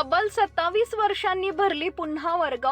तब्बल सत्तावीस वर्षांनी भरली पुन्हा वर्ग.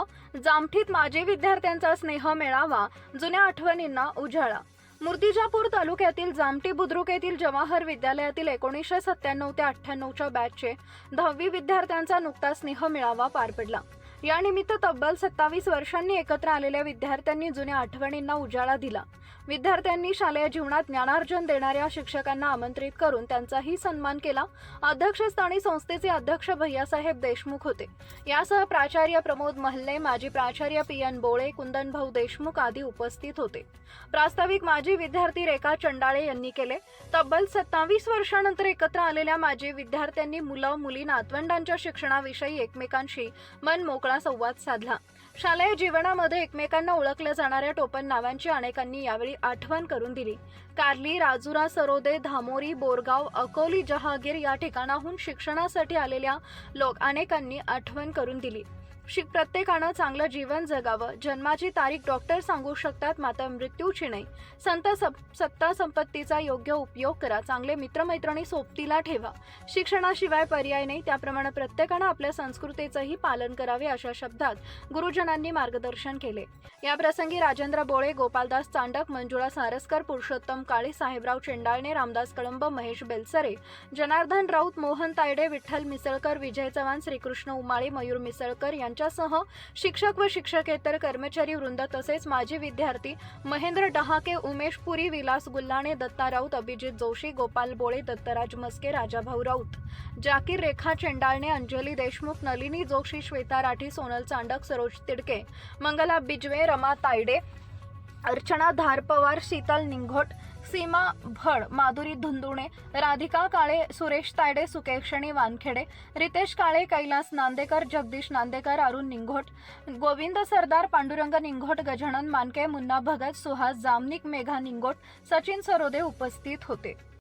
जामठीत माजी विद्यार्थ्यांचा स्नेह मेळावा जुन्या आठवणींना उजाळा. मूर्तिजापूर तालुक्यातील जामटी बुद्रुक येथील जवाहर विद्यालयातील एकोणीसशे सत्त्याण्णव ते अठ्ठ्याण्णवच्या बॅचचे दहावी विद्यार्थ्यांचा नुकता स्नेह मेळावा पार पडला. यानिमित्त तब्बल सत्तावीस वर्षांनी एकत्र आलेल्या विद्यार्थ्यांनी जुन्या आठवणींना उजाळा दिला. विद्यार्थ्यांनी शालेय जीवनात ज्ञानार्जन देणाऱ्या शिक्षकांना आमंत्रित करून त्यांचाही सन्मान केला. अध्यक्षस्थानी संस्थेचे अध्यक्ष भैयासाहेब देशमुख होते. यासह प्राचार्य प्रमोद महल्ले माजी प्राचार्य पी एन बोळे कुंदन भाऊ देशमुख आदी उपस्थित होते. प्रास्ताविक माजी विद्यार्थी रेखा चंडाळे यांनी केले. तब्बल सत्तावीस वर्षानंतर एकत्र आलेल्या माजी विद्यार्थ्यांनी मुलं मुली नातवंडांच्या शिक्षणाविषयी एकमेकांशी मन मोकळा संवाद साधला. शालेय जीवनामध्ये एकमेकांना ओळखल्या जाणाऱ्या टोपण नावांची अनेकांनी यावेळी आठवण करून दिली. कार्ली राजुरा सरोदे धामोरी बोरगाव अकोली जहागीर या ठिकाणाहून शिक्षणासाठी आलेल्या लोक अनेकांनी आठवण करून दिली. शिक प्रत्येकानं चांगलं जीवन जगावं. जन्माची तारीख डॉक्टर सांगू शकतात मात्र मृत्यूची नाही. संत सप- सत्ता संपत्तीचा योग्य उपयोग करा. चांगले मित्रमैत्रिणी सोबतीला ठेवा. शिक्षणाशिवाय पर्याय नाही. त्याप्रमाणे प्रत्येकानं आपल्या संस्कृतीचंही पालन करावे अशा शब्दात गुरुजनांनी मार्गदर्शन केले. या प्रसंगी राजेंद्र बोळे गोपालदास चांडक मंजुळा सारस्कर पुरुषोत्तम काळे साहेबराव चेंडाळणे रामदास कळंब महेश बेलसरे जनार्दन राऊत मोहन तायडे विठ्ठल मिसळकर विजय चव्हाण श्रीकृष्ण उमाळे मयूर मिसळकर यांच्यासह शिक्षक व शिक्षकेतर कर्मचारी वृंद तसेच माजी विद्यार्थी महेंद्र डहाके उमेश पुरी विलास गुल्हाणे दत्ता राऊत अभिजित जोशी गोपाल बोळे दत्तराज मस्के राजाभाऊ राऊत जाकीर रेखा चेंडाळणे अंजली देशमुख नलिनी जोशी श्वेता राठी सोनल चांडक सरोज तिडके मंगला बिजवे रमा तायडे अर्चना धारपवार शीतल निंघोट सीमा भड माधुरी धुंदुणे राधिका काळे सुरेश तायडे सुकेक्षणी वानखेडे रितेश काळे कैलास नांदेकर जगदीश नांदेकर अरुण निंघोट गोविंद सरदार पांडुरंग निंघोट गजानन मानके मुन्ना भगत सुहास जामनिक मेघा निंगोट सचिन सरोदे उपस्थित होते.